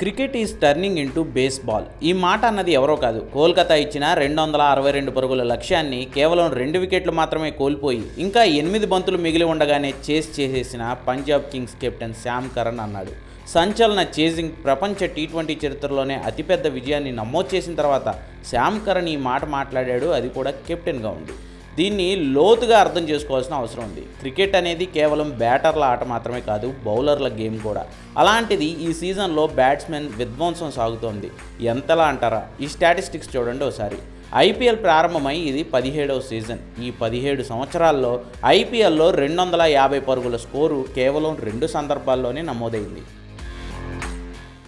Cricket is turning into baseball. ఈ మాట అన్నది ఎవరో కాదు. కోల్కతా ఇచ్చిన రెండు వందల అరవై రెండు పరుగుల లక్ష్యాన్ని కేవలం రెండు వికెట్లు మాత్రమే కోల్పోయి ఇంకా ఎనిమిది బంతులు మిగిలి ఉండగానే చేస్ చేసేసిన Punjab Kings captain Sam Curran అన్నాడు. సంచలన చేజింగ్ ప్రపంచ టీ ట్వంటీ చరిత్రలోనే అతిపెద్ద విజయాన్ని నమోదు చేసిన తర్వాత శ్యామ్ కరణ్ ఈ మాట మాట్లాడాడు. అది కూడా కెప్టెన్గా ఉంది. దీన్ని లోతుగా అర్థం చేసుకోవాల్సిన అవసరం ఉంది. క్రికెట్ అనేది కేవలం బ్యాటర్ల ఆట మాత్రమే కాదు బౌలర్ల గేమ్ కూడా. అలాంటిది ఈ సీజన్లో బ్యాట్స్మెన్ విధ్వంసం సాగుతోంది. ఎంతలా అంటారా? ఈ స్టాటిస్టిక్స్ చూడండి ఒకసారి. ఐపీఎల్ ప్రారంభమై ఇది పదిహేడవ సీజన్. ఈ పదిహేడు సంవత్సరాల్లో ఐపీఎల్లో రెండు వందల యాభై పరుగుల స్కోరు కేవలం రెండు సందర్భాల్లోనే నమోదైంది.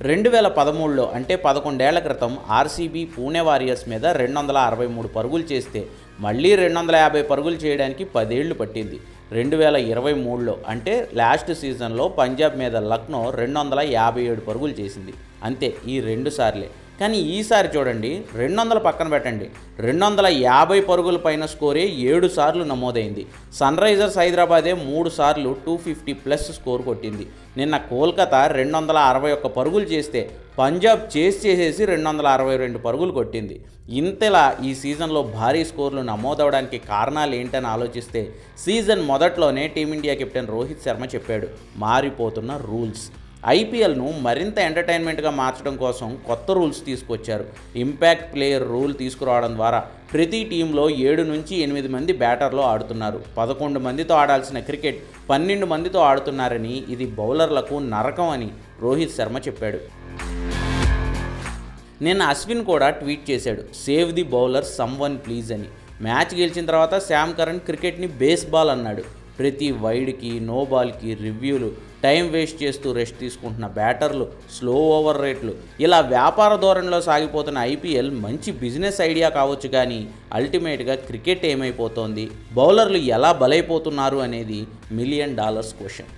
రెండు వేల పదమూడులో అంటే పదకొండేళ్ళ క్రితం ఆర్సీబీ పూణే వారియర్స్ మీద రెండు వందల అరవై మూడు పరుగులు చేస్తే మళ్ళీ రెండు వందల యాభై పరుగులు చేయడానికి పదేళ్ళు పట్టింది. రెండు వేల ఇరవై మూడులో అంటే లాస్ట్ సీజన్లో పంజాబ్ మీద లక్నో రెండు వందల యాభై ఏడు పరుగులు చేసింది. అంతే ఈ రెండు సార్లే. కానీ ఈసారి చూడండి రెండు వందల పక్కన పెట్టండి. రెండు వందల యాభై పరుగుల పైన స్కోరే ఏడు సార్లు నమోదైంది. సన్ రైజర్స్ హైదరాబాదే మూడు సార్లు టూ ఫిఫ్టీ ప్లస్ స్కోర్ కొట్టింది. నిన్న కోల్కతా రెండు వందల అరవై ఒక్క పరుగులు చేస్తే పంజాబ్ చేసి చేసేసి రెండు వందల అరవై రెండు పరుగులు కొట్టింది. ఇంతలా ఈ సీజన్లో భారీ స్కోర్లు నమోదవడానికి కారణాలు ఏంటని ఆలోచిస్తే సీజన్ మొదట్లోనే టీమిండియా కెప్టెన్ రోహిత్ శర్మ చెప్పాడు మారిపోతున్న రూల్స్. ఐపీఎల్ను మరింత ఎంటర్టైన్మెంట్గా మార్చడం కోసం కొత్త రూల్స్ తీసుకొచ్చారు. ఇంపాక్ట్ ప్లేయర్ రూల్ తీసుకురావడం ద్వారా ప్రతి టీంలో ఏడు నుంచి ఎనిమిది మంది బ్యాటర్లు ఆడుతున్నారు. పదకొండు మందితో ఆడాల్సిన క్రికెట్ పన్నెండు మందితో ఆడుతున్నారని ఇది బౌలర్లకు నరకం అని రోహిత్ శర్మ చెప్పాడు. నిన్న అశ్విన్ కూడా ట్వీట్ చేశాడు. Save the bowler someone please అని. మ్యాచ్ గెలిచిన తర్వాత శామ్ కరణ్ క్రికెట్ని బేస్బాల్ అన్నాడు. ప్రతి వైడ్కి నో బాల్కి రివ్యూలు టైం వేస్ట్ చేస్తూ రెస్ట్ తీసుకుంటున్న బ్యాటర్లు స్లో ఓవర్ రేట్లు ఇలా వ్యాపార ధోరణిలో సాగిపోతున్న ఐపీఎల్ మంచి బిజినెస్ ఐడియా కావచ్చు కానీ అల్టిమేట్గా క్రికెట్ ఏమైపోతోంది బౌలర్లు ఎలా బలైపోతున్నారు అనేది million dollars question